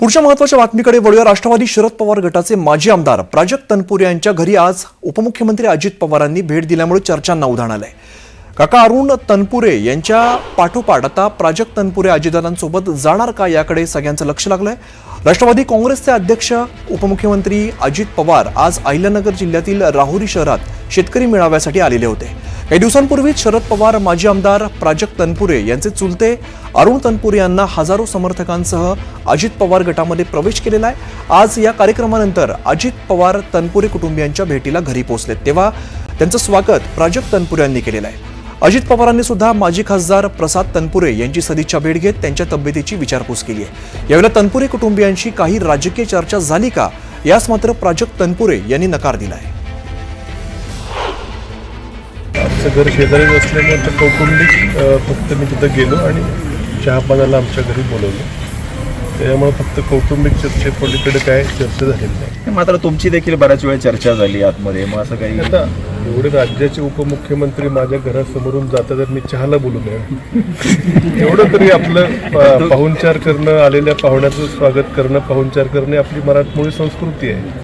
पुढच्या महत्त्वाच्या बातमीकडे वळूया. राष्ट्रवादी शरद पवार गटाचे माजी आमदार प्राजक्त तनपुरे यांच्या घरी आज उपमुख्यमंत्री अजित पवारांनी भेट दिल्यामुळे चर्चांना उधाण आलंय. काका अरुण तनपुरे यांच्या पाठोपाठ आता प्राजक्त तनपुरे अजितदादांसोबत जाणार का याकडे सगळ्यांचं लक्ष लागलंय. राष्ट्रवादी काँग्रेसचे अध्यक्ष उपमुख्यमंत्री अजित पवार आज अहिल्यानगर जिल्ह्यातील राहुरी शहरात शेतकरी मेळाव्यासाठी आलेले होते. काही दिवसांपूर्वीच शरद पवार माजी आमदार प्राजक्त तनपुरे यांचे चुलते अरुण तनपुरे यांना हजारो समर्थकांसह अजित पवार गटामध्ये प्रवेश केलेला आहे. आज या कार्यक्रमानंतर अजित पवार तनपुरे कुटुंबियांच्या भेटीला घरी पोहोचलेत. तेव्हा त्यांचं स्वागत प्राजक्त तनपुरे यांनी केलेलं आहे. अजित पवारांनी सुद्धा माजी खासदार प्रसाद तनपुरे यांची सदिच्छा भेट घेत त्यांच्या तब्येतीची विचारपूस केली आहे. यावेळेला तनपुरे कुटुंबियांशी काही राजकीय चर्चा झाली का? यास मात्र प्राजक्त तनपुरे यांनी नकार दिला आहे. आमचं घर शेजारी असल्यामुळे तर कौटुंबिक फक्त मी तिथं गेलो आणि चहापानाला आमच्या घरी बोलवलं. त्याच्यामुळे फक्त कौटुंबिक चर्चेपलीकडे काय चर्चा झालेली नाही. मात्र तुमची देखील बऱ्याच वेळ चर्चा झाली आतमध्ये. मग असं काही आता एवढे राज्याचे उपमुख्यमंत्री माझ्या घरासमोरून जातात तर मी चहाला बोलू नये. एवढं तरी आपलं पाहुणचार करणं आलेल्या पाहुण्याचं स्वागत करणं पाहुणचार करणं आपली मराठमोळी संस्कृती आहे.